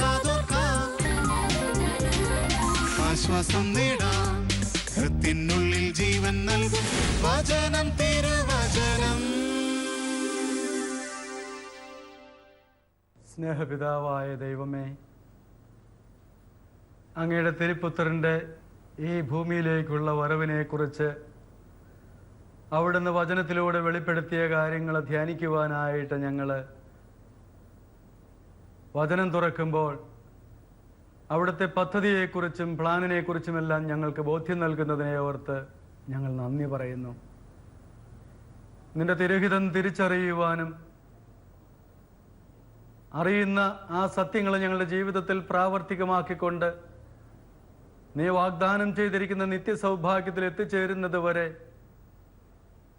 കാതോർക്കാം. ആശ്വാസം നേടാം ഹൃത്തിനുള്ളിൽ ജീവൻ നൽകും. വചനം തിരുവചനം സ്നേഹപിതാവായ ദൈവമേ അങ്ങയുടെ തിരുപുത്രന്റെ ഈ ഭൂമിയിലേക്കുള്ള വരവിനെക്കുറിച്ച് അവിടുന്ന് വചനത്തിലൂടെ വെളിപ്പെടുത്തിയ കാര്യങ്ങൾ ധ്യാനിക്കുവാനായിട്ട് ഞങ്ങൾ വചനം തുറക്കുമ്പോൾ അവിടുത്തെ പദ്ധതിയെക്കുറിച്ചും പ്ലാനിനെക്കുറിച്ചുമെല്ലാം ഞങ്ങൾക്ക് ബോധ്യം നൽകുന്നതിനെ ഓർത്ത് ഞങ്ങൾ നന്ദി പറയുന്നു. നിന്റെ തിരഹിതം തിരിച്ചറിയുവാനും അറിയുന്ന ആ സത്യങ്ങൾ ഞങ്ങളുടെ ജീവിതത്തിൽ പ്രാവർത്തികമാക്കിക്കൊണ്ട് നീ വാഗ്ദാനം ചെയ്തിരിക്കുന്ന നിത്യസൗഭാഗ്യത്തിൽ എത്തിച്ചേരുന്നത് വരെ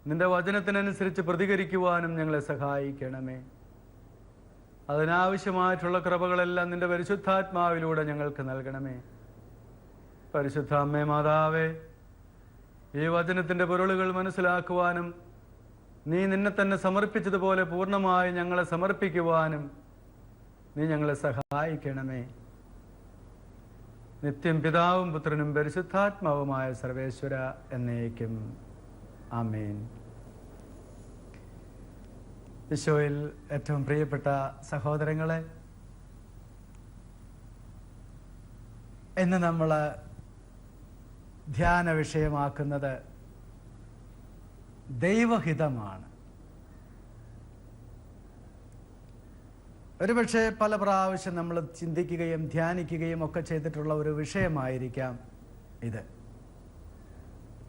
നിന്റെ വചനത്തിനനുസരിച്ച് പ്രതികരിക്കുവാനും ഞങ്ങളെ സഹായിക്കണമേ. അതിനാവശ്യമായിട്ടുള്ള കൃപകളെല്ലാം നിന്റെ പരിശുദ്ധാത്മാവിലൂടെ ഞങ്ങൾക്ക് നൽകണമേ. പരിശുദ്ധ അമ്മേ മാതാവേ ഈ വചനത്തിന്റെ പൊരുളുകൾ മനസ്സിലാക്കുവാനും നീ നിന്നെ തന്നെ സമർപ്പിച്ചതുപോലെ പൂർണമായി ഞങ്ങളെ സമർപ്പിക്കുവാനും നീ ഞങ്ങളെ സഹായിക്കണമേ. നിത്യം പിതാവും പുത്രനും പരിശുദ്ധാത്മാവുമായ സർവേശ്വര എന്നേക്കും. ആമേൻ. ഈശോയിൽ ഏറ്റവും പ്രിയപ്പെട്ട സഹോദരങ്ങളെ ഇന്ന് നമ്മൾ ധ്യാന വിഷയമാക്കുന്നത് ദൈവഹിതമാണ്. ഒരുപക്ഷെ പല പ്രാവശ്യം നമ്മൾ ചിന്തിക്കുകയും ധ്യാനിക്കുകയും ഒക്കെ ചെയ്തിട്ടുള്ള ഒരു വിഷയമായിരിക്കാം ഇത്.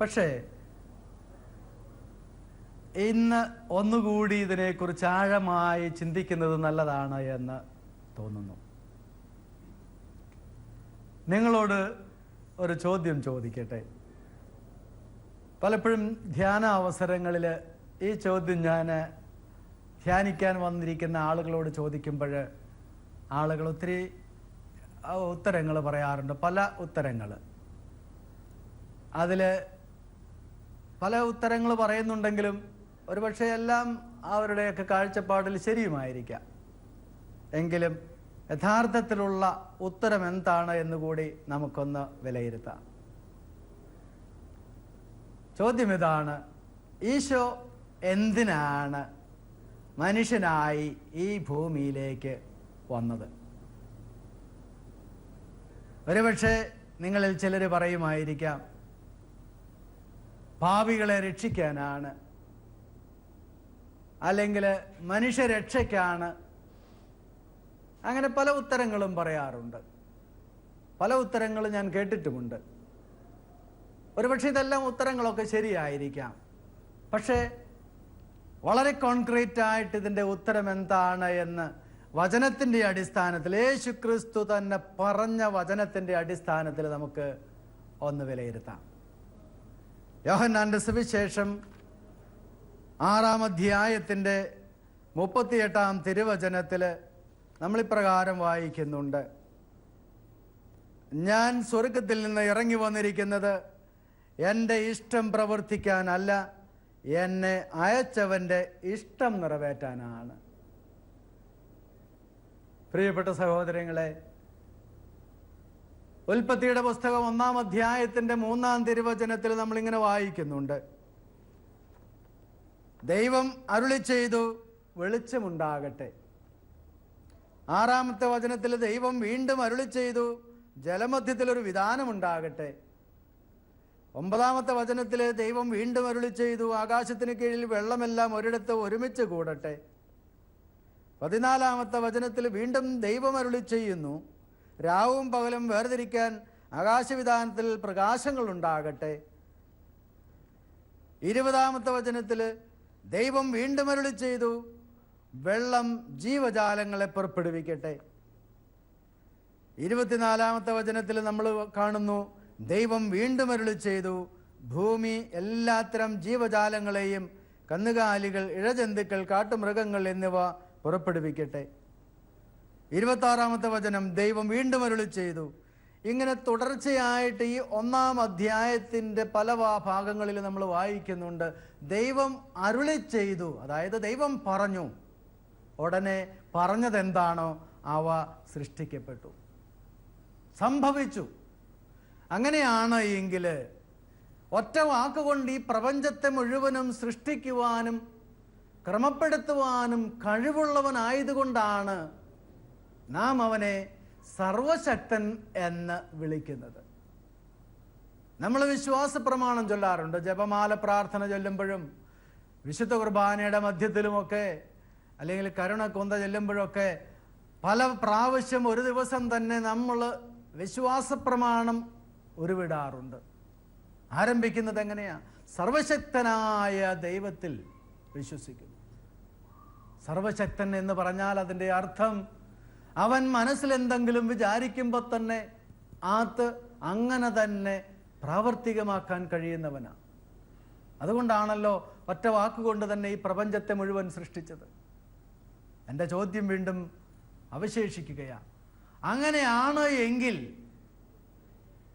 പക്ഷേ ഇന്ന് ഒന്നുകൂടി ഇതിനെക്കുറിച്ച് ആഴമായി ചിന്തിക്കുന്നത് നല്ലതാണ് എന്ന് തോന്നുന്നു. നിങ്ങളോട് ഒരു ചോദ്യം ചോദിക്കട്ടെ? പലപ്പോഴും ധ്യാന അവസരങ്ങളിൽ ഈ ചോദ്യം ഞാൻ ധ്യാനിക്കാൻ വന്നിരിക്കുന്ന ആളുകളോട് ചോദിക്കുമ്പോൾ ആളുകൾ ഒത്തിരി ഉത്തരങ്ങൾ പറയാറുണ്ട്. പല ഉത്തരങ്ങൾ. അതിൽ പല ഉത്തരങ്ങൾ പറയുന്നുണ്ടെങ്കിലും ഒരുപക്ഷെ എല്ലാം അവരുടെയൊക്കെ കാഴ്ചപ്പാടിൽ ശരിയുമായിരിക്കാം. എങ്കിലും യഥാർത്ഥത്തിലുള്ള ഉത്തരം എന്താണ് എന്നുകൂടി നമുക്കൊന്ന് വിലയിരുത്താം. ചോദ്യം ഇതാണ് ഈശോ എന്തിനാണ് മനുഷ്യനായി ഈ ഭൂമിയിലേക്ക് വന്നത്. ഒരുപക്ഷെ നിങ്ങളിൽ ചിലർ പറയുമായിരിക്കാം ഭാവികളെ രക്ഷിക്കാനാണ് അല്ലെങ്കിൽ മനുഷ്യരക്ഷയ്ക്കാണ്. അങ്ങനെ പല ഉത്തരങ്ങളും പറയാറുണ്ട്. പല ഉത്തരങ്ങളും ഞാൻ കേട്ടിട്ടുമുണ്ട്. ഒരുപക്ഷെ ഇതെല്ലാം ഉത്തരങ്ങളൊക്കെ ശരിയായിരിക്കാം. പക്ഷേ വളരെ കോൺക്രീറ്റ് ആയിട്ട് ഇതിന്റെ ഉത്തരം എന്താണ് എന്ന് വചനത്തിന്റെ അടിസ്ഥാനത്തിൽ യേശു ക്രിസ്തു തന്നെ പറഞ്ഞ വചനത്തിന്റെ അടിസ്ഥാനത്തിൽ നമുക്ക് ഒന്ന് വിലയിരുത്താം. യോഹന്നാന്റെ സുവിശേഷം ആറാം അധ്യായത്തിന്റെ മുപ്പത്തിയെട്ടാം തിരുവചനത്തിൽ നമ്മളിപ്രകാരം വായിക്കുന്നുണ്ട്. ഞാൻ സ്വർഗത്തിൽ നിന്ന് ഇറങ്ങി വന്നിരിക്കുന്നത് എന്റെ ഇഷ്ടം പ്രവർത്തിക്കാനല്ല എന്നെ അയച്ചവന്റെ ഇഷ്ടം നിറവേറ്റാനാണ്. പ്രിയപ്പെട്ട സഹോദരങ്ങളെ ഉൽപ്പത്തിയുടെ പുസ്തകം ഒന്നാം അധ്യായത്തിന്റെ മൂന്നാം തിരുവചനത്തിൽ നമ്മൾ ഇങ്ങനെ വായിക്കുന്നുണ്ട്. ദൈവം അരുളി ചെയ്തു വെളിച്ചമുണ്ടാകട്ടെ. ആറാമത്തെ വചനത്തിൽ ദൈവം വീണ്ടും അരുളി ചെയ്തു ജലമധ്യത്തിൽ ഒരു വിധാനമുണ്ടാകട്ടെ. ഒമ്പതാമത്തെ വചനത്തിൽ ദൈവം വീണ്ടും അരുളി ചെയ്തു ആകാശത്തിന് കീഴിൽ വെള്ളമെല്ലാം ഒരിടത്ത് ഒരുമിച്ച് കൂടട്ടെ. പതിനാലാമത്തെ വചനത്തിൽ വീണ്ടും ദൈവം അരുളി ചെയ്യുന്നു രാവും പകലും വേർതിരിക്കാൻ ആകാശവിധാനത്തിൽ പ്രകാശങ്ങൾ ഉണ്ടാകട്ടെ ഇരുപതാമത്തെ വചനത്തിൽ ദൈവം വീണ്ടും അരുളി ചെയ്തു വെള്ളം ജീവജാലങ്ങളെ പുറപ്പെടുവിക്കട്ടെ. ഇരുപത്തിനാലാമത്തെ വചനത്തിൽ നമ്മൾ കാണുന്നു ദൈവം വീണ്ടും അരുളി ചെയ്തു ഭൂമി എല്ലാത്തരം ജീവജാലങ്ങളെയും കന്നുകാലികൾ ഇഴജന്തുക്കൾ കാട്ടുമൃഗങ്ങൾ എന്നിവ പുറപ്പെടുവിക്കട്ടെ. ഇരുപത്താറാമത്തെ വചനം ദൈവം വീണ്ടും അരുളി ചെയ്തു. ഇങ്ങനെ തുടർച്ചയായിട്ട് ഈ ഒന്നാം അധ്യായത്തിന്റെ പല ഭാഗങ്ങളിൽ നമ്മൾ വായിക്കുന്നുണ്ട്. ദൈവം അരുളി ചെയ്തു. അതായത് ദൈവം പറഞ്ഞു. ഉടനെ പറഞ്ഞതെന്താണോ അവ സൃഷ്ടിക്കപ്പെട്ടു. സംഭവിച്ചു. അങ്ങനെയാണ് എങ്കിൽ ഒറ്റ വാക്കുകൊണ്ട് ഈ പ്രപഞ്ചത്തെ മുഴുവനും സൃഷ്ടിക്കുവാനും ക്രമപ്പെടുത്തുവാനും കഴിവുള്ളവനായതുകൊണ്ടാണ് നാം അവനെ സർവശക്തൻ എന്ന് വിളിക്കുന്നത്. നമ്മൾ വിശ്വാസ പ്രമാണം ചൊല്ലാറുണ്ട്. ജപമാല പ്രാർത്ഥന ചൊല്ലുമ്പോഴും വിശുദ്ധ കുർബാനയുടെ മധ്യത്തിലുമൊക്കെ അല്ലെങ്കിൽ കരുണ കൊന്ത ചെല്ലുമ്പോഴൊക്കെ പല പ്രാവശ്യം ഒരു ദിവസം തന്നെ നമ്മൾ വിശ്വാസ പ്രമാണം ഉരുവിടാറുണ്ട് ആരംഭിക്കുന്നത് എങ്ങനെയാ? സർവശക്തനായ ദൈവത്തിൽ വിശ്വസിക്കുന്നു. സർവശക്തൻ എന്ന് പറഞ്ഞാൽ അതിന്റെ അർത്ഥം അവൻ മനസ്സിൽ എന്തെങ്കിലും വിചാരിക്കുമ്പോൾ തന്നെ അത് അങ്ങനെ തന്നെ പ്രാവർത്തികമാക്കാൻ കഴിയുന്നവനാണ് അതുകൊണ്ടാണല്ലോ ഒറ്റ വാക്കുകൊണ്ട് തന്നെ ഈ പ്രപഞ്ചത്തെ മുഴുവൻ സൃഷ്ടിച്ചത്. എന്റെ ചോദ്യം വീണ്ടും അവശേഷിക്കുകയാണ് അങ്ങനെയാണ് എങ്കിൽ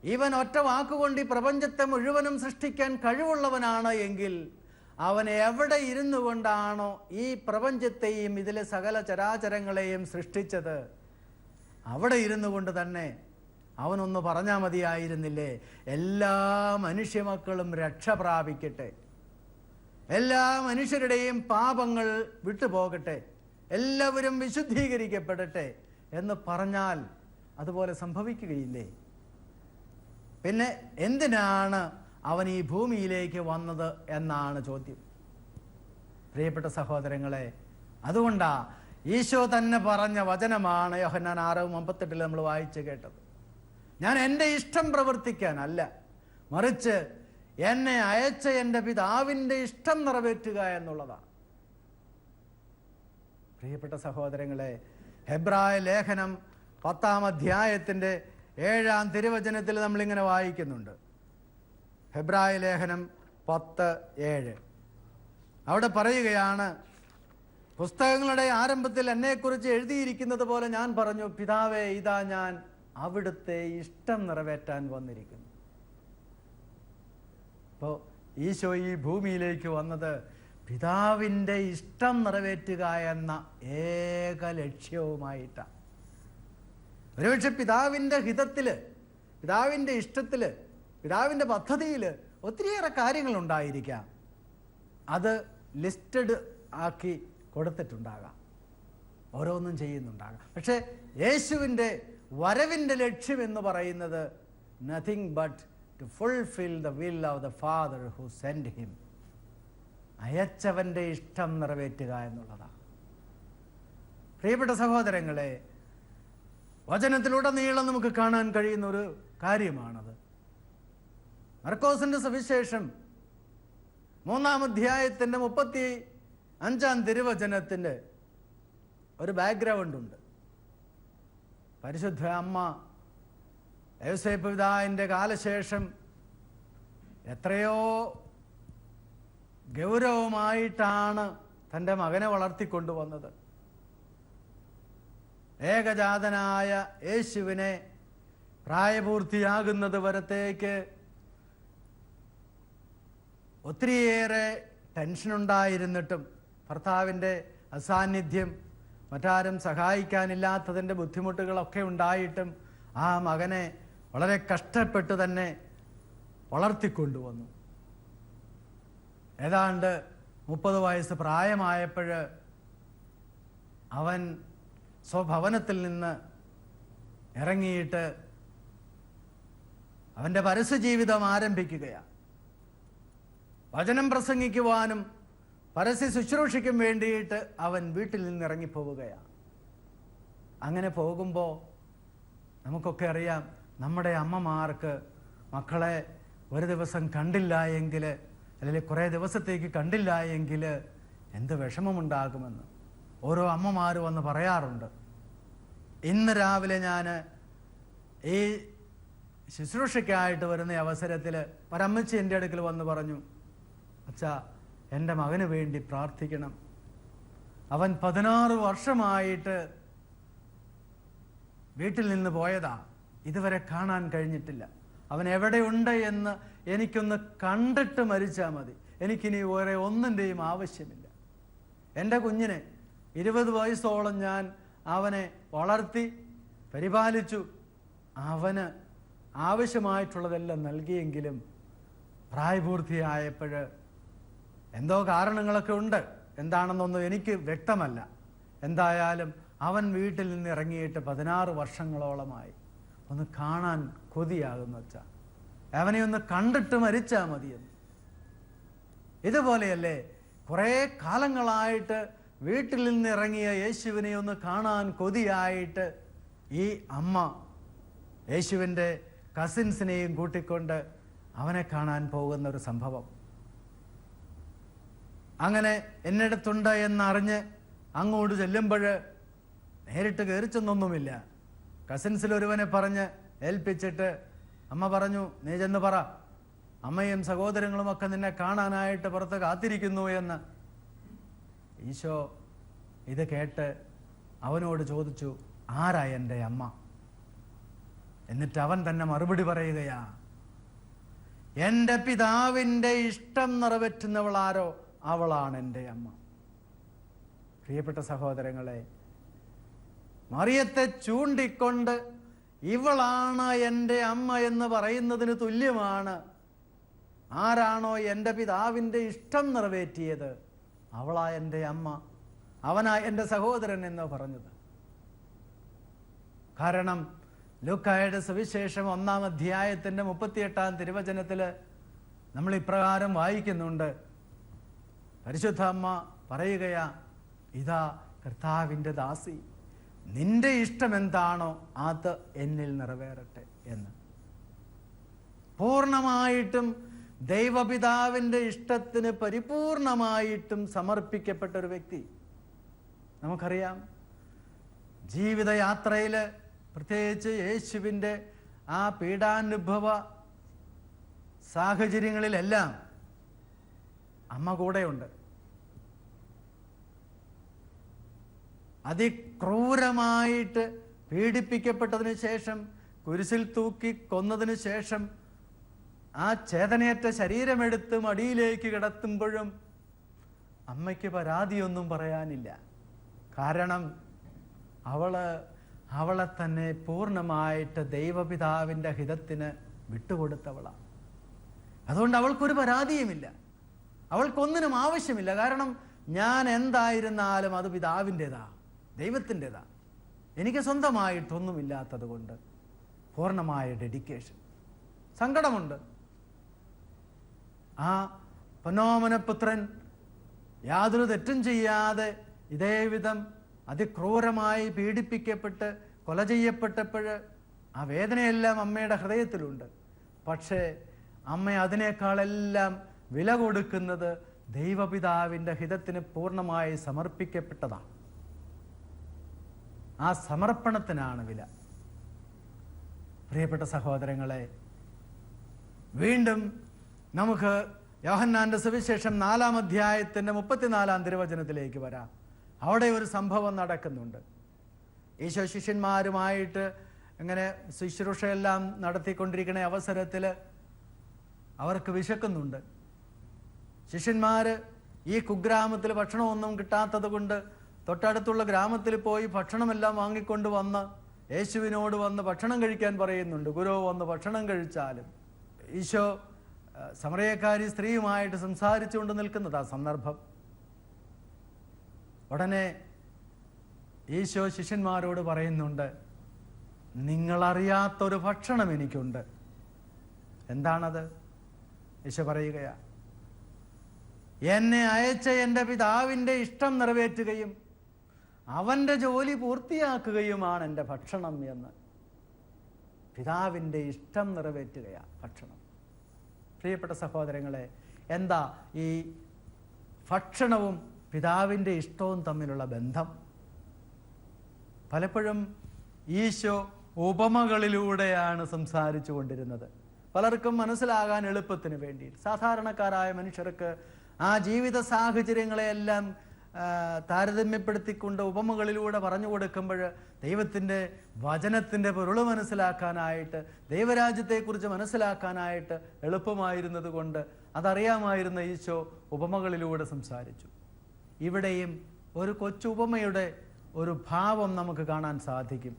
ഇവൻ ഒറ്റ വാക്കുകൊണ്ട് ഈ പ്രപഞ്ചത്തെ മുഴുവനും സൃഷ്ടിക്കാൻ കഴിവുള്ളവനാണ് എങ്കിൽ അവൻ എവിടെ ഇരുന്നു കൊണ്ടാണോ ഈ പ്രപഞ്ചത്തെയും ഇതിലെ സകല ചരാചരങ്ങളെയും സൃഷ്ടിച്ചത്? അവിടെ ഇരുന്നു കൊണ്ട് തന്നെ അവനൊന്ന് പറഞ്ഞാൽ മതിയായിരുന്നില്ലേ? എല്ലാ മനുഷ്യമക്കളും രക്ഷ പ്രാപിക്കട്ടെ. എല്ലാ മനുഷ്യരുടെയും പാപങ്ങൾ വിട്ടുപോകട്ടെ. എല്ലാവരും വിശുദ്ധീകരിക്കപ്പെടട്ടെ എന്ന് പറഞ്ഞാൽ അതുപോലെ സംഭവിക്കുകയില്ലേ? പിന്നെ എന്തിനാണ് അവൻ ഈ ഭൂമിയിലേക്ക് വന്നത് എന്നാണ് ചോദ്യം. പ്രിയപ്പെട്ട സഹോദരങ്ങളെ അതുകൊണ്ടാ ഈശോ തന്നെ പറഞ്ഞ വചനമാണ് യോഹന്നാൻ ആറ് അമ്പത്തെട്ടിൽ നമ്മൾ വായിച്ചു കേട്ടത്. ഞാൻ എന്റെ ഇഷ്ടം പ്രവർത്തിക്കാനല്ല മറിച്ച് എന്നെ അയച്ച എന്റെ പിതാവിന്റെ ഇഷ്ടം നിറവേറ്റുക എന്നുള്ളതാണ് പ്രിയപ്പെട്ട സഹോദരങ്ങളെ ഹെബ്രായ ലേഖനം പത്താം അധ്യായത്തിന്റെ ഏഴാം തിരുവചനത്തിൽ നമ്മളിങ്ങനെ വായിക്കുന്നുണ്ട്. ഹെബ്രായ ലേഖനം പത്ത് ഏഴ്. അവിടെ പറയുകയാണ് പുസ്തകങ്ങളുടെ ആരംഭത്തിൽ എന്നെക്കുറിച്ച് എഴുതിയിരിക്കുന്നത് പോലെ ഞാൻ പറഞ്ഞു പിതാവേ ഇതാ ഞാൻ അവിടുത്തെ ഇഷ്ടം നിറവേറ്റാൻ വന്നിരിക്കുന്നു. അപ്പോൾ ഈശോ ഈ ഭൂമിയിലേക്ക് വന്നത് പിതാവിന്റെ ഇഷ്ടം നിറവേറ്റുക എന്ന ഏക ലക്ഷ്യവുമായിട്ടാണ്. ഒരുപക്ഷെ പിതാവിന്റെ ഹിതത്തിൽ പിതാവിന്റെ ഇഷ്ടത്തിൽ പിതാവിന്റെ പദ്ധതിയിൽ ഒത്തിരിയേറെ കാര്യങ്ങളുണ്ടായിരിക്കാം. അത് ലിസ്റ്റഡ് ആക്കി കൊടുത്തിട്ടുണ്ടാകാം. ഓരോന്നും ചെയ്യുന്നുണ്ടാകാം. പക്ഷേ യേശുവിന്റെ വരവിന്റെ ലക്ഷ്യം എന്ന് പറയുന്നത് nothing but to fulfil the will of the father who send him അയച്ചവന്റെ ഇഷ്ടം നിറവേറ്റുക എന്നുള്ളതാണ്. പ്രിയപ്പെട്ട സഹോദരങ്ങളെ വചനത്തിലുടനീളം നമുക്ക് കാണാൻ കഴിയുന്ന ഒരു കാര്യമാണത്. മർക്കോസിന്റെ സവിശേഷം മൂന്നാം അധ്യായത്തിന്റെ മുപ്പത്തി അഞ്ചാം തിരുവചനത്തിന്റെ ഒരു ബാക്ക്ഗ്രൗണ്ട് ഉണ്ട്. പരിശുദ്ധ അമ്മ യവസേപ്പ് പിതാവിന്റെ കാലശേഷം എത്രയോ ഗൗരവമായിട്ടാണ് തന്റെ മകനെ വളർത്തിക്കൊണ്ടുവന്നത്. ഏകജാതനായ യേശുവിനെ പ്രായപൂർത്തിയാകുന്നത് വരത്തേക്ക് ഒത്തിരിയേറെ ടെൻഷനുണ്ടായിരുന്നിട്ടും ഭർത്താവിന്റെ അസാന്നിധ്യം മറ്റാരും സഹായിക്കാനില്ലാത്തതിന്റെ ബുദ്ധിമുട്ടുകളൊക്കെ ഉണ്ടായിട്ടും ആ മകനെ വളരെ കഷ്ടപ്പെട്ട് തന്നെ വളർത്തിക്കൊണ്ടുവന്നു. ഏതാണ്ട് മുപ്പത് വയസ്സ് പ്രായമായപ്പോൾ അവൻ സ്വഭവനത്തിൽ നിന്ന് ഇറങ്ങിയിട്ട് അവന്റെ പരസ്യ ജീവിതം ആരംഭിക്കുകയാണ്. വചനം പ്രസംഗിക്കുവാനും പരസ്യ ശുശ്രൂഷയ്ക്കും വേണ്ടിയിട്ട് അവൻ വീട്ടിൽ നിന്ന് ഇറങ്ങിപ്പോവുകയാണ്. അങ്ങനെ പോകുമ്പോൾ നമുക്കൊക്കെ അറിയാം നമ്മുടെ അമ്മമാർക്ക് മക്കളെ ഒരു ദിവസം കണ്ടില്ല എങ്കിൽ അല്ലെങ്കിൽ കുറേ ദിവസത്തേക്ക് കണ്ടില്ല എങ്കിൽ എന്ത് വിഷമമുണ്ടാകുമെന്ന്. ഓരോ അമ്മമാർ വന്ന് പറയാറുണ്ട്. ഇന്ന് രാവിലെ ഞാൻ ഈ ശുശ്രൂഷയ്ക്കായിട്ട് വരുന്ന അവസരത്തിൽ ഒരമ്മച്ചി എന്റെ അടുക്കൽ വന്ന് പറഞ്ഞു അച്ഛാ എന്റെ മകന് വേണ്ടി പ്രാർത്ഥിക്കണം. അവൻ പതിനാറ് വർഷമായിട്ട് വീട്ടിൽ നിന്ന് പോയതാ. ഇതുവരെ കാണാൻ കഴിഞ്ഞിട്ടില്ല. അവൻ എവിടെയുണ്ട് എന്ന് എനിക്കൊന്ന് കണ്ടിട്ട് മരിച്ചാൽ മതി. എനിക്കിനി വേറെ ഒന്നിന്റെയും ആവശ്യമില്ല. എന്റെ കുഞ്ഞിനെ ഇരുപത് വയസ്സോളം ഞാൻ അവനെ വളർത്തി പരിപാലിച്ചു. അവന് ആവശ്യമായിട്ടുള്ളതെല്ലാം നൽകിയെങ്കിലും പ്രായപൂർത്തിയായപ്പോൾ എന്തോ കാരണങ്ങളൊക്കെ ഉണ്ട്. എന്താണെന്നൊന്നും എനിക്ക് വ്യക്തമല്ല. എന്തായാലും അവൻ വീട്ടിൽ നിന്ന് ഇറങ്ങിയിട്ട് പതിനാറ് വർഷങ്ങളോളമായി. ഒന്ന് കാണാൻ കൊതിയാകുന്ന വെച്ചാ അവനെ ഒന്ന് കണ്ടിട്ട് മരിച്ചാൽ മതിയെന്ന്. ഇതുപോലെയല്ലേ കുറേ കാലങ്ങളായിട്ട് വീട്ടിൽ നിന്ന് ഇറങ്ങിയ യേശുവിനെ ഒന്ന് കാണാൻ കൊതിയായിട്ട് ഈ അമ്മ യേശുവിന്റെ കസിൻസിനെയും കൂട്ടിക്കൊണ്ട് അവനെ കാണാൻ പോകുന്ന ഒരു സംഭവം. അങ്ങനെ എന്നിടത്തുണ്ട് എന്നറിഞ്ഞ് അങ്ങോട്ട് ചെല്ലുമ്പോൾ നേരിട്ട് കയറി ചെന്നൊന്നുമില്ല. കസിൻസിൽ ഒരുവനെ പറഞ്ഞ് ഏൽപ്പിച്ചിട്ട് അമ്മ പറഞ്ഞു നീ ചെന്ന് പറ. അമ്മയും സഹോദരങ്ങളും ഒക്കെ നിന്നെ കാണാനായിട്ട് പുറത്ത് കാത്തിരിക്കുന്നു എന്ന്. ഈശോ ഇത് കേട്ട് അവനോട് ചോദിച്ചു ആരാ എന്റെ അമ്മ? എന്നിട്ട് അവൻ തന്നെ മറുപടി പറയുകയാ എന്റെ പിതാവിന്റെ ഇഷ്ടം നിറവേറ്റുന്നവളാരോ അവളാണ് എന്റെ അമ്മ. പ്രിയപ്പെട്ട സഹോദരങ്ങളെ മറിയത്തെ ചൂണ്ടിക്കൊണ്ട് ഇവളാണ് എന്റെ അമ്മ എന്ന് പറയുന്നതിന് തുല്യമാണ് ആരാണോ എന്റെ പിതാവിന്റെ ഇഷ്ടം നിറവേറ്റിയത് അവളാ എന്റെ അമ്മ. അവനാ എന്റെ സഹോദരൻ എന്ന് പറഞ്ഞത്. കാരണം ലൂക്കായുടെ സുവിശേഷം ഒന്നാം അധ്യായത്തിന്റെ മുപ്പത്തിയെട്ടാം തിരുവചനത്തിൽ നമ്മൾ ഇപ്രകാരം വായിക്കുന്നുണ്ട്. പരിശുദ്ധ അമ്മ പറയുകയാ ഇതാ കർത്താവിന്റെ ദാസി. നിന്റെ ഇഷ്ടം എന്താണോ അത് എന്നിൽ നിറവേറട്ടെ എന്ന്. പൂർണമായിട്ടും ദൈവപിതാവിന്റെ ഇഷ്ടത്തിന് പരിപൂർണമായിട്ടും സമർപ്പിക്കപ്പെട്ട ഒരു വ്യക്തി. നമുക്കറിയാം ജീവിതയാത്രയിൽ പ്രത്യേകിച്ച് യേശുവിന്റെ ആ പീഡാനുഭവ സാഹചര്യങ്ങളിലെല്ലാം അമ്മ കൂടെയുണ്ട്. അതിക്രൂരമായിട്ട് പീഡിപ്പിക്കപ്പെട്ടതിന് ശേഷം കുരിശിൽ തൂക്കി കൊന്നതിന് ശേഷം ആ ചേതനയറ്റ ശരീരമെടുത്ത് മടിയിലേക്ക് കിടത്തുമ്പോഴും അമ്മയ്ക്ക് പരാതിയൊന്നും പറയാനില്ല. കാരണം അവൾ അവളെ തന്നെ പൂർണമായിട്ട് ദൈവപിതാവിന്റെ ഹിതത്തിന് വിട്ടുകൊടുത്തവളാണ് അതുകൊണ്ട് അവൾക്കൊരു പരാതിയുമില്ല. അവൾക്കൊന്നിനും ആവശ്യമില്ല. കാരണം ഞാൻ എന്തായിരുന്നാലും അത് പിതാവിന്റെതാ ദൈവത്തിന്റെതാ. എനിക്ക് സ്വന്തമായിട്ടൊന്നുമില്ലാത്തത് കൊണ്ട് പൂർണമായ ഡെഡിക്കേഷൻ. സങ്കടമുണ്ട്. ആ പൊന്നോമനപുത്രൻ യാതൊരു തെറ്റും ചെയ്യാതെ ഇതേവിധം അതിക്രൂരമായി പീഡിപ്പിക്കപ്പെട്ട് കൊല ചെയ്യപ്പെട്ടപ്പോൾ ആ വേദനയെല്ലാം അമ്മയുടെ ഹൃദയത്തിലുണ്ട്. പക്ഷേ അമ്മ അതിനേക്കാളെല്ലാം വില കൊടുക്കുന്നത് ദൈവപിതാവിന്റെ ഹിതത്തിന് പൂർണമായി സമർപ്പിക്കപ്പെട്ടതാണ്. ആ സമർപ്പണത്തിനാണ് വില. പ്രിയപ്പെട്ട സഹോദരങ്ങളെ വീണ്ടും നമുക്ക് യോഹന്നാന്റെ സുവിശേഷം നാലാം അധ്യായത്തിന്റെ മുപ്പത്തിനാലാം തിരുവചനത്തിലേക്ക് വരാം. അവിടെ ഒരു സംഭവം നടക്കുന്നുണ്ട്. ഈശോ ശിഷ്യന്മാരുമായിട്ട് ഇങ്ങനെ ശുശ്രൂഷയെല്ലാം നടത്തിക്കൊണ്ടിരിക്കുന്ന അവസരത്തിൽ അവർക്ക് വിശക്കുന്നുണ്ട്. ശിഷ്യന്മാർ ഈ കുഗ്രാമത്തിൽ ഭക്ഷണമൊന്നും കിട്ടാത്തത് കൊണ്ട് തൊട്ടടുത്തുള്ള ഗ്രാമത്തിൽ പോയി ഭക്ഷണമെല്ലാം വാങ്ങിക്കൊണ്ട് വന്ന് യേശുവിനോട് വന്ന് ഭക്ഷണം കഴിക്കാൻ പറയുന്നുണ്ട്. ഗുരു വന്ന് ഭക്ഷണം കഴിച്ചാലും. ഈശോ ആ, സമറയക്കാരി സ്ത്രീയുമായിട്ട് സംസാരിച്ചുകൊണ്ട് നിൽക്കുന്നത് ആ സന്ദർഭം. ഉടനെ ഈശോ ശിഷ്യന്മാരോട് പറയുന്നുണ്ട് നിങ്ങളറിയാത്തൊരു ഭക്ഷണം എനിക്കുണ്ട്. എന്താണത്? ഈശോ പറയുകയാ എന്നെ അയച്ച എന്റെ പിതാവിന്റെ ഇഷ്ടം നിറവേറ്റുകയും അവന്റെ ജോലി പൂർത്തിയാക്കുകയുമാണ് എന്റെ ഭക്ഷണം എന്ന്. പിതാവിന്റെ ഇഷ്ടം നിറവേറ്റുകയാ ഭക്ഷണം. പ്രിയപ്പെട്ട സഹോദരങ്ങളെ എന്താ ഈ ഭക്ഷണവും പിതാവിന്റെ ഇഷ്ടവും തമ്മിലുള്ള ബന്ധം? പലപ്പോഴും ഈശോ ഉപമകളിലൂടെയാണ് സംസാരിച്ചു കൊണ്ടിരുന്നത്. പലർക്കും മനസ്സിലാകാൻ എളുപ്പത്തിന് വേണ്ടി സാധാരണക്കാരായ മനുഷ്യർക്ക് ആ ജീവിത സാഹചര്യങ്ങളെയെല്ലാം താരതമ്യപ്പെടുത്തിക്കൊണ്ട് ഉപമകളിലൂടെ പറഞ്ഞു കൊടുക്കുമ്പോൾ ദൈവത്തിന്റെ വചനത്തിന്റെ പൊരുൾ മനസ്സിലാക്കാനായിട്ട് ദൈവരാജ്യത്തെക്കുറിച്ച് മനസ്സിലാക്കാനായിട്ട് എളുപ്പമായിരുന്നത് കൊണ്ട് അതറിയാമായിരുന്ന ഈശോ ഉപമകളിലൂടെ സംസാരിച്ചു. ഇവിടെയും ഒരു കൊച്ചു ഉപമയുടെ ഒരു ഭാവം നമുക്ക് കാണാൻ സാധിക്കും.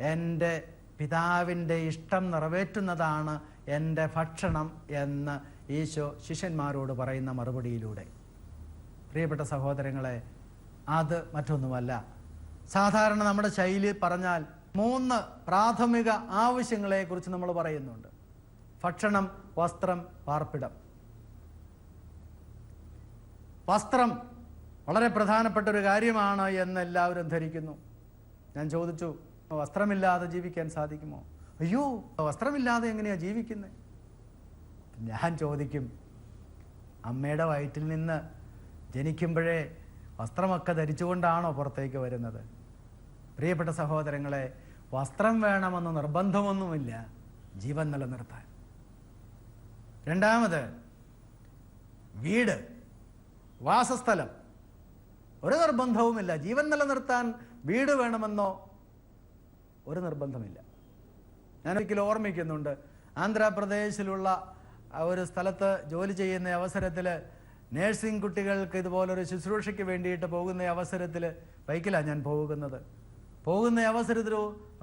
എന്റെ പിതാവിന്റെ ഇഷ്ടം നിറവേറ്റുന്നതാണ് എന്റെ ഭക്ഷണം എന്ന് ഈശോ ശിഷ്യന്മാരോട് പറയുന്ന മറുപടിയിലൂടെ. പ്രിയപ്പെട്ട സഹോദരങ്ങളെ അത് മറ്റൊന്നുമല്ല. സാധാരണ നമ്മുടെ ശൈലി പറഞ്ഞാൽ മൂന്ന് പ്രാഥമിക ആവശ്യങ്ങളെ കുറിച്ച് നമ്മൾ പറയുന്നുണ്ട്. ഭക്ഷണം വസ്ത്രം പാർപ്പിടം. വസ്ത്രം വളരെ പ്രധാനപ്പെട്ട ഒരു കാര്യമാണ് എന്ന് എല്ലാവരും ധരിക്കുന്നു. ഞാൻ ചോദിച്ചു വസ്ത്രമില്ലാതെ ജീവിക്കാൻ സാധിക്കുമോ? അയ്യോ വസ്ത്രമില്ലാതെ എങ്ങനെയാ ജീവിക്കുന്നത് ഞാൻ ചോദിക്കും അമ്മയുടെ വയറ്റിൽ നിന്ന് ജനിക്കുമ്പോഴേ വസ്ത്രമൊക്കെ ധരിച്ചുകൊണ്ടാണോ പുറത്തേക്ക് വരുന്നത്? പ്രിയപ്പെട്ട സഹോദരങ്ങളെ വസ്ത്രം വേണമെന്ന് നിർബന്ധമൊന്നുമില്ല. ജീവൻ നിലനിർത്താൻ. രണ്ടാമത് വീട് വാസസ്ഥലം. ഒരു നിർബന്ധവുമില്ല. ജീവൻ നിലനിർത്താൻ വീട് വേണമെന്നോ ഒരു നിർബന്ധമില്ല. ഞാൻ ഒരിക്കലും ഓർമ്മിക്കുന്നുണ്ട്. ആന്ധ്രാപ്രദേശിലുള്ള ഒരു സ്ഥലത്ത് ജോലി ചെയ്യുന്ന അവസരത്തിൽ നേഴ്സിംഗ് കുട്ടികൾക്ക് ഇതുപോലൊരു ശുശ്രൂഷയ്ക്ക് വേണ്ടിയിട്ട് പോകുന്ന അവസരത്തിൽ ബൈക്കിലാണ് ഞാൻ പോകുന്നത്. പോകുന്ന അവസരത്തിൽ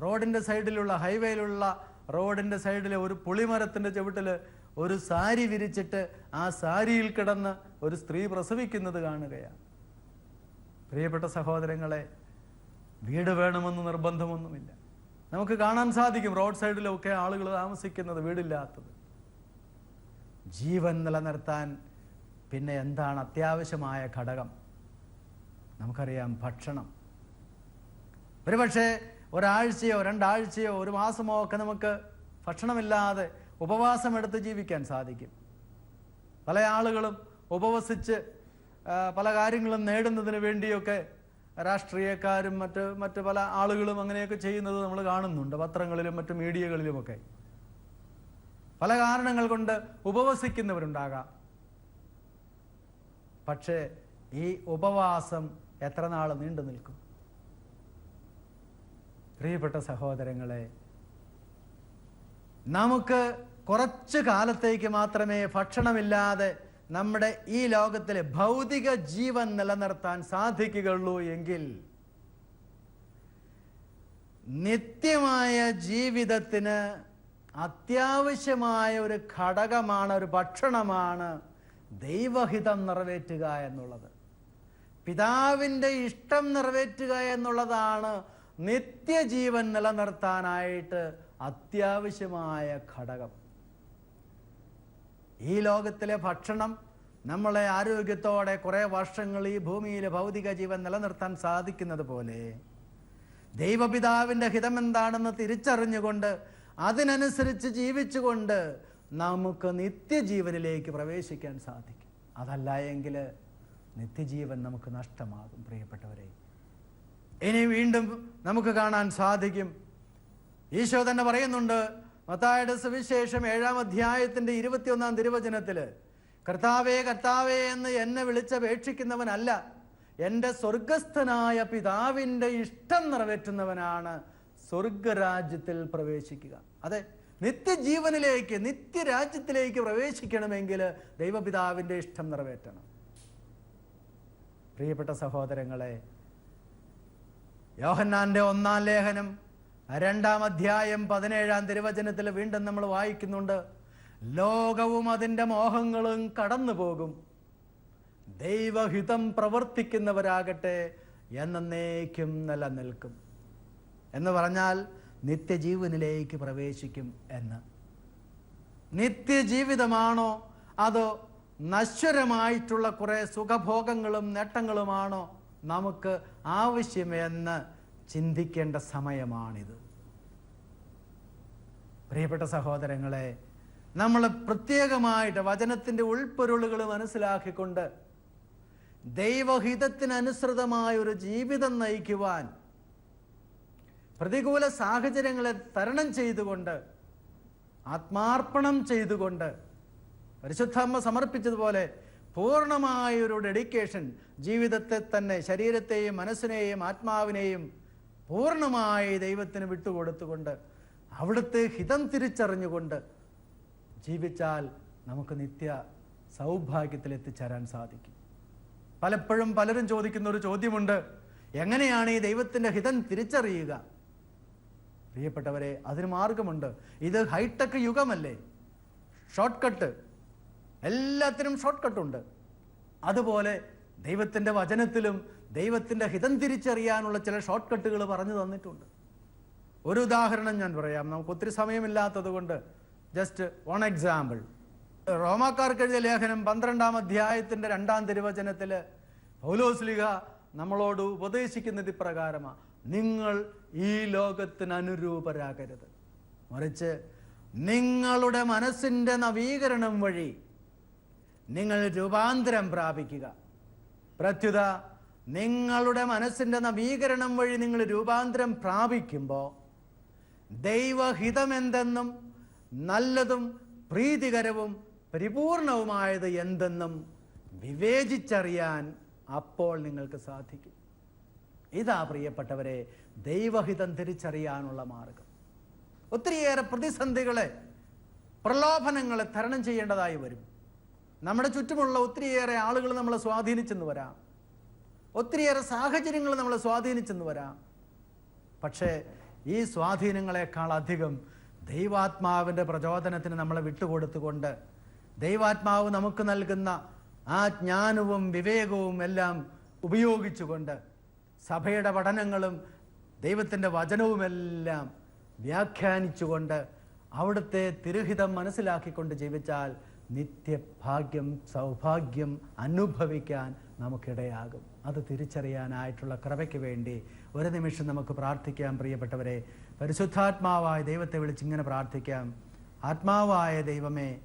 റോഡിന്റെ സൈഡിലുള്ള ഹൈവേയിലുള്ള റോഡിന്റെ സൈഡിലെ ഒരു പുളിമരത്തിന്റെ ചുവട്ടിൽ ഒരു സാരി വിരിച്ചിട്ട് ആ സാരിയിൽ കിടന്ന് ഒരു സ്ത്രീ പ്രസവിക്കുന്നത് കാണുകയാണ്. പ്രിയപ്പെട്ട സഹോദരങ്ങളെ വീട് വേണമെന്ന് നിർബന്ധമൊന്നുമില്ല. നമുക്ക് കാണാൻ സാധിക്കും റോഡ് സൈഡിലൊക്കെ ആളുകൾ താമസിക്കുന്നത് വീടില്ലാത്തത്. ജീവൻ നിലനിർത്താൻ പിന്നെ എന്താണ് അത്യാവശ്യമായ ഘടകം? നമുക്കറിയാം ഭക്ഷണം. ഒരുപക്ഷെ ഒരാഴ്ചയോ രണ്ടാഴ്ചയോ ഒരു മാസമോ ഒക്കെ നമുക്ക് ഭക്ഷണമില്ലാതെ ഉപവാസമെടുത്ത് ജീവിക്കാൻ സാധിക്കും. പല ആളുകളും ഉപവസിച്ച് പല കാര്യങ്ങളും നേടുന്നതിന് വേണ്ടിയൊക്കെ രാഷ്ട്രീയക്കാരും മറ്റ് മറ്റ് പല ആളുകളും അങ്ങനെയൊക്കെ ചെയ്യുന്നത് നമ്മൾ കാണുന്നുണ്ട് പത്രങ്ങളിലും മറ്റ് മീഡിയകളിലുമൊക്കെ. പല കാരണങ്ങൾ കൊണ്ട് ഉപവസിക്കുന്നവരുണ്ടാകാം. പക്ഷേ ഈ ഉപവാസം എത്ര നാൾ നീണ്ടു നിൽക്കും? പ്രിയപ്പെട്ട സഹോദരങ്ങളെ നമുക്ക് കുറച്ച് കാലത്തേക്ക് മാത്രമേ ഭക്ഷണമില്ലാതെ നമ്മുടെ ഈ ലോകത്തിലെ ഭൗതിക ജീവൻ നിലനിർത്താൻ സാധിക്കുകയുള്ളൂ എങ്കിൽ നിത്യമായ ജീവിതത്തിന് അത്യാവശ്യമായ ഒരു ഘടകമാണ് ഒരു ഭക്ഷണമാണ് ദൈവഹിതം നിറവേറ്റുക എന്നുള്ളത്. പിതാവിന്റെ ഇഷ്ടം നിറവേറ്റുക എന്നുള്ളതാണ് നിത്യജീവൻ നിലനിർത്താനായിട്ട് അത്യാവശ്യമായ ഘടകം. ഈ ലോകത്തിലെ ഭക്ഷണം നമ്മളെ ആരോഗ്യത്തോടെ കുറേ വർഷങ്ങൾ ഈ ഭൂമിയിൽ ഭൗതിക ജീവൻ നിലനിർത്താൻ സാധിക്കുന്നത് പോലെ ദൈവപിതാവിന്റെ ഹിതമെന്താണെന്ന് തിരിച്ചറിഞ്ഞുകൊണ്ട് അതിനനുസരിച്ച് ജീവിച്ചുകൊണ്ട് നമുക്ക് നിത്യജീവനിലേക്ക് പ്രവേശിക്കാൻ സാധിക്കും. അതല്ല എങ്കിൽ നിത്യജീവൻ നമുക്ക് നഷ്ടമാകും പ്രിയപ്പെട്ടവരെ. ഇനി വീണ്ടും നമുക്ക് കാണാൻ സാധിക്കും. ഈശോ തന്നെ പറയുന്നുണ്ട് മത്തായുടെ സുവിശേഷം ഏഴാം അധ്യായത്തിന്റെ ഇരുപത്തിയൊന്നാം തിരുവചനത്തിൽ കർത്താവേ കർത്താവേ എന്ന് എന്നെ വിളിച്ചപേക്ഷിക്കുന്നവനല്ല എന്റെ സ്വർഗസ്ഥനായ പിതാവിന്റെ ഇഷ്ടം നിറവേറ്റുന്നവനാണ് സ്വർഗരാജ്യത്തിൽ പ്രവേശിക്കുക. അതെ നിത്യജീവനിലേക്ക് നിത്യരാജ്യത്തിലേക്ക് പ്രവേശിക്കണമെങ്കിൽ ദൈവപിതാവിന്റെ ഇഷ്ടം നിറവേറ്റണം. പ്രിയപ്പെട്ട സഹോദരങ്ങളെ യോഹന്നാന്റെ ഒന്നാം ലേഖനം രണ്ടാം അധ്യായം പതിനേഴാം തിരുവചനത്തിൽ വീണ്ടും നമ്മൾ വായിക്കുന്നുണ്ട് ലോകവും അതിന്റെ മോഹങ്ങളും കടന്നു പോകും ദൈവഹിതം പ്രവർത്തിക്കുന്നവരാകട്ടെ എന്നേക്കും നിലനിൽക്കും. എന്ന് പറഞ്ഞാൽ നിത്യജീവനിലേക്ക് പ്രവേശിക്കും എന്ന്. നിത്യജീവിതമാണോ അതോ നശ്വരമായിട്ടുള്ള കുറേ സുഖഭോഗങ്ങളും നേട്ടങ്ങളുമാണോ നമുക്ക് ആവശ്യമെന്ന് ചിന്തിക്കേണ്ട സമയമാണിത്. പ്രിയപ്പെട്ട സഹോദരങ്ങളെ നമ്മൾ പ്രത്യേകമായിട്ട് വചനത്തിന്റെ ഉൾപ്പൊരുളുകൾ മനസ്സിലാക്കിക്കൊണ്ട് ദൈവഹിതത്തിനനുസൃതമായ ഒരു ജീവിതം നയിക്കുവാൻ പ്രതികൂല സാഹചര്യങ്ങളെ തരണം ചെയ്തുകൊണ്ട് ആത്മാർപ്പണം ചെയ്തുകൊണ്ട് പരിശുദ്ധമ്മ സമർപ്പിച്ചതുപോലെ പൂർണമായൊരു ഡെഡിക്കേഷൻ ജീവിതത്തെ തന്നെ ശരീരത്തെയും മനസ്സിനെയും ആത്മാവിനെയും പൂർണമായി ദൈവത്തിന് വിട്ടുകൊടുത്തുകൊണ്ട് അവിടുത്തെ ഹിതം തിരിച്ചറിഞ്ഞുകൊണ്ട് ജീവിച്ചാൽ നമുക്ക് നിത്യ സൗഭാഗ്യത്തിൽ എത്തിച്ചേരാൻ സാധിക്കും. പലപ്പോഴും പലരും ചോദിക്കുന്ന ഒരു ചോദ്യമുണ്ട് എങ്ങനെയാണ് ഈ ദൈവത്തിന്റെ ഹിതം തിരിച്ചറിയുക? പ്രിയപ്പെട്ടവരെ അതിന് മാർഗമുണ്ട്. ഇത് ഹൈടെക് യുഗമല്ലേ? ഷോർട്ട് കട്ട് എല്ലാത്തിനും ഷോർട്ട് കട്ടുണ്ട് അതുപോലെ ദൈവത്തിന്റെ വചനത്തിലും ദൈവത്തിന്റെ ഹിതം തിരിച്ചറിയാനുള്ള ചില ഷോർട്ട് കട്ടുകൾ പറഞ്ഞു തന്നിട്ടുണ്ട്. ഒരു ഉദാഹരണം ഞാൻ പറയാം. നമുക്ക് ഒത്തിരി സമയമില്ലാത്തത് കൊണ്ട് ജസ്റ്റ് വൺ എക്സാമ്പിൾ റോമാക്കാർക്ക് എഴുതിയ ലേഖനം പന്ത്രണ്ടാം അധ്യായത്തിന്റെ രണ്ടാം തിരുവചനത്തിൽ പൗലോസ്ലിഹ നമ്മളോട് ഉപദേശിക്കുന്നത് ഇപ്രകാരമാണ് നിങ്ങൾ ഈ ലോകത്തിന് അനുരൂപരാകരുത്. മറിച്ച് നിങ്ങളുടെ മനസ്സിന്റെ നവീകരണം വഴി നിങ്ങൾ രൂപാന്തരം പ്രാപിക്കുക. പ്രത്യുത നിങ്ങളുടെ മനസ്സിന്റെ നവീകരണം വഴി നിങ്ങൾ രൂപാന്തരം പ്രാപിക്കുമ്പോൾ ദൈവഹിതമെന്തെന്നും നല്ലതും പ്രീതികരവും പരിപൂർണവുമായത് എന്തെന്നും വിവേചിച്ചറിയാൻ അപ്പോൾ നിങ്ങൾക്ക് സാധിക്കും. ഇതാ പ്രിയപ്പെട്ടവരെ ദൈവഹിതം തിരിച്ചറിയാനുള്ള മാർഗം. ഒത്തിരിയേറെ പ്രതിസന്ധികളെ പ്രലോഭനങ്ങളെ തരണം ചെയ്യേണ്ടതായി വരും. നമ്മുടെ ചുറ്റുമുള്ള ഒത്തിരിയേറെ ആളുകൾ നമ്മളെ സ്വാധീനിച്ചെന്ന് വരാം. ഒത്തിരിയേറെ സാഹചര്യങ്ങൾ നമ്മളെ സ്വാധീനിച്ചെന്ന് വരാം. പക്ഷേ ഈ സ്വാധീനങ്ങളെക്കാൾ അധികം ദൈവാത്മാവിന്റെ പ്രചോദനത്തിന് നമ്മളെ വിട്ടുകൊടുത്തുകൊണ്ട് ദൈവാത്മാവ് നമുക്ക് നൽകുന്ന ആ ജ്ഞാനവും വിവേകവും എല്ലാം ഉപയോഗിച്ചുകൊണ്ട് സഭയുടെ പഠനങ്ങളും ദൈവത്തിന്റെ വചനവുമെല്ലാം വ്യാഖ്യാനിച്ചുകൊണ്ട് അവിടുത്തെ തിരുഹിതം മനസ്സിലാക്കിക്കൊണ്ട് ജീവിച്ചാൽ നിത്യഭാഗ്യം സൗഭാഗ്യം അനുഭവിക്കാൻ നമുക്കിടയാകും. അത് തിരിച്ചറിയാനായിട്ടുള്ള കൃപയ്ക്ക് വേണ്ടി ഒരു നിമിഷം നമുക്ക് പ്രാർത്ഥിക്കാം. പ്രിയപ്പെട്ടവരെ പരിശുദ്ധാത്മാവായ ദൈവത്തെ വിളിച്ച് ഇങ്ങനെ പ്രാർത്ഥിക്കാം. ആത്മാവായ ദൈവമേ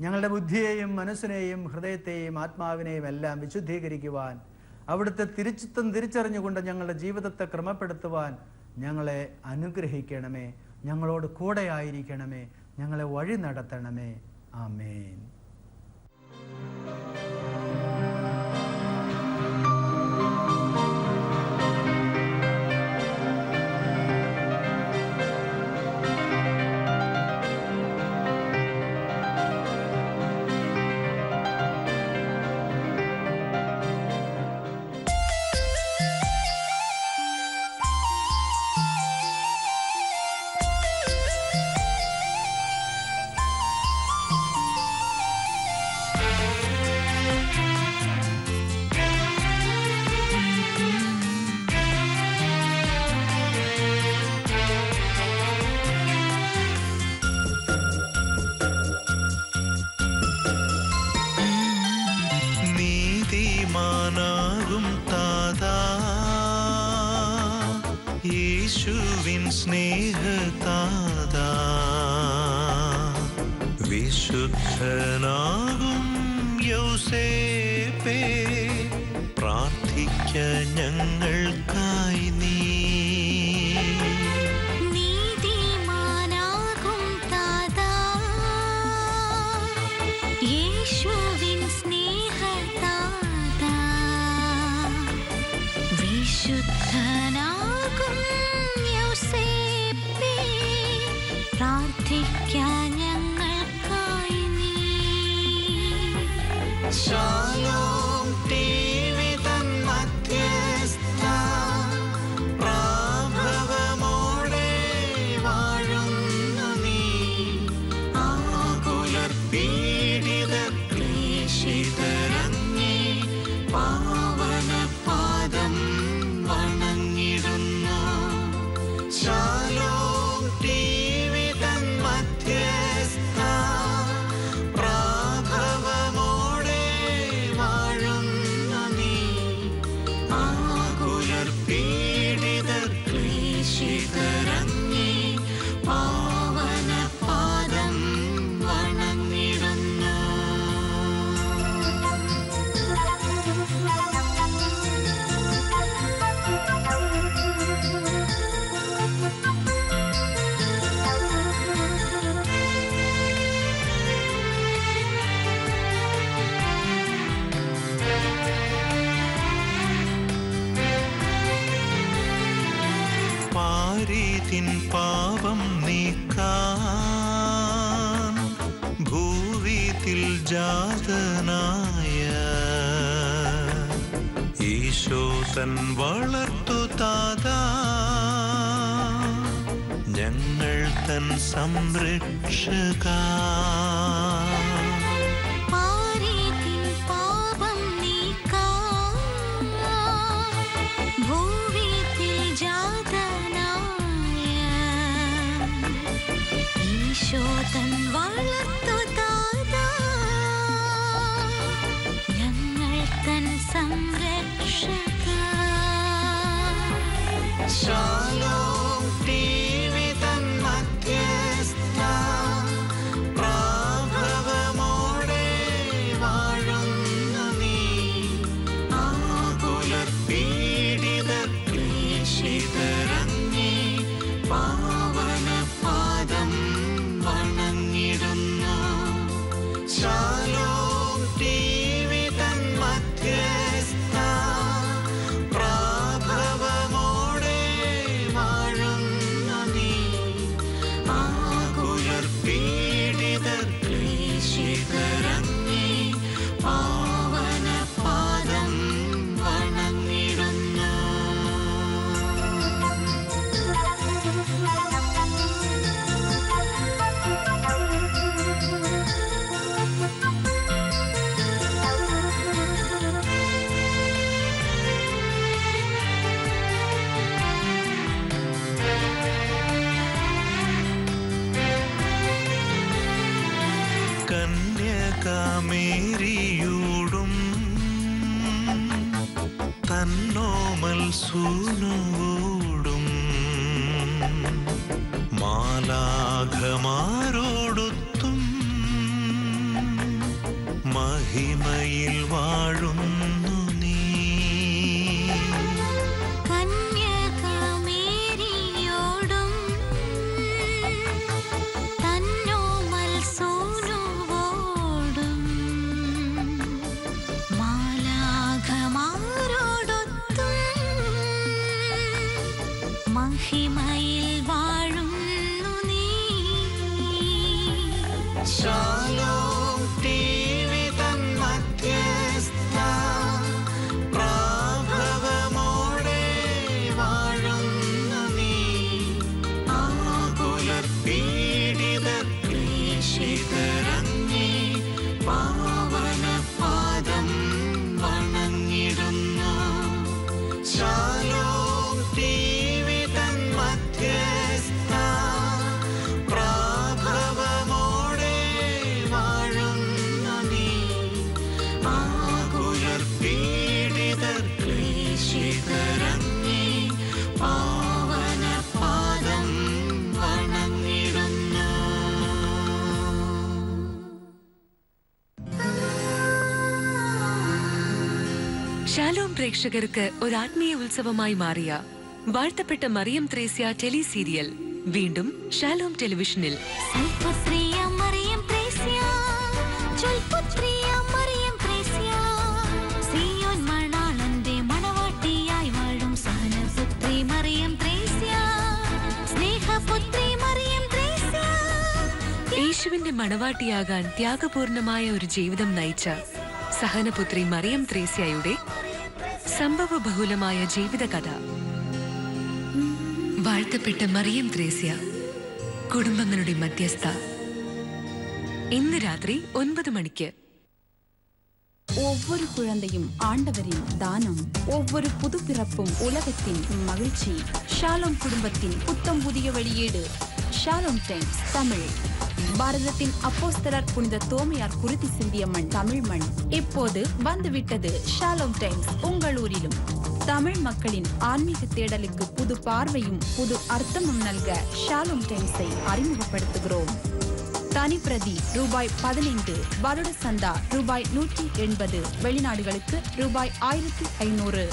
ഞങ്ങളുടെ ബുദ്ധിയെയും മനസ്സിനെയും ഹൃദയത്തെയും ആത്മാവിനെയും എല്ലാം വിശുദ്ധീകരിക്കുവാൻ അവിടുത്തെ തിരിച്ചിത്തം തിരിച്ചറിഞ്ഞുകൊണ്ട് ഞങ്ങളുടെ ജീവിതത്തെ ക്രമപ്പെടുത്തുവാൻ ഞങ്ങളെ അനുഗ്രഹിക്കണമേ. ഞങ്ങളോട് കൂടെ ആയിരിക്കണമേ ഞങ്ങളെ വഴി നടത്തണമേ. ആമേൻ. വിശുദ്ധനാകും യൗസേപ്പേ. പ്രാർത്ഥിക്ക ഞങ്ങൾക്കായി നീ. समृक्षका പ്രേക്ഷകർക്ക് ഒരു ആത്മീയ ഉത്സവമായി മാറിയ വാഴ്ത്തപ്പെട്ട മറിയം ത്രേസ്യ ടെലി സീരിയൽ വീണ്ടും ഷാലോം ടെലിവിഷനിൽ. യേശുവിന്റെ മണവാട്ടിയാകാൻ ത്യാഗപൂർണമായ ഒരു ജീവിതം നയിച്ച സഹനപുത്രി മറിയം ത്രേസ്യയുടെ സംഭവ ബഹുലമായ ജീവിതകഥ വാഴ്ത്തപ്പെട്ട മറിയം ത്രേസ്യ കുടുംബങ്ങളുടെ മധ്യസ്ഥ ഇന്ന് രാത്രി ഒൻപത് മണിക്ക് ஒவ்வொரு குழந்தையும் ஆண்டவரின் தானம் ஒவ்வொரு புதுப்பிறப்பும் உலகத்தின் மகிழ்ச்சி ஷாலோம் குடும்பத்தின் புத்தம் புதிய வெளியீடு ஷாலோம் டைம்ஸ் தமிழ் பாரதத்தின் அப்போஸ்தலர் புனித தோமையார் குருதி சிந்திய மண் தமிழ் மண். இப்போது வந்துவிட்டது ஷாலோம் டைம்ஸ் உங்கள் ஊரிலும். தமிழ் மக்களின் ஆன்மீக தேடலுக்கு புது பார்வையும் புது அர்த்தமும் நல்க ஷாலோம் டைம்ஸை அறிமுகப்படுத்துகிறோம். தனிப்பிரதி ரூபாய் பதினைந்து வருட சந்தா ரூபாய் நூற்றி எண்பது வெளிநாடுகளுக்கு ரூபாய் ஆயிரத்தி ஐநூறு.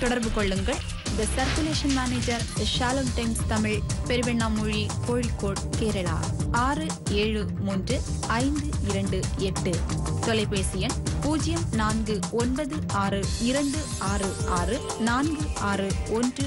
தொடர்பு கொள்ளுங்கள். The circulation manager Shalom Times Tamil Peruvannamuzhi Kozhikode Kerala ஆறு ஏழு மூன்று ஐந்து இரண்டு எட்டு. தொலைபேசி எண் பூஜ்ஜியம் நான்கு ஒன்பது ஆறு இரண்டு ஆறு ஆறு நான்கு ஆறு ஒன்று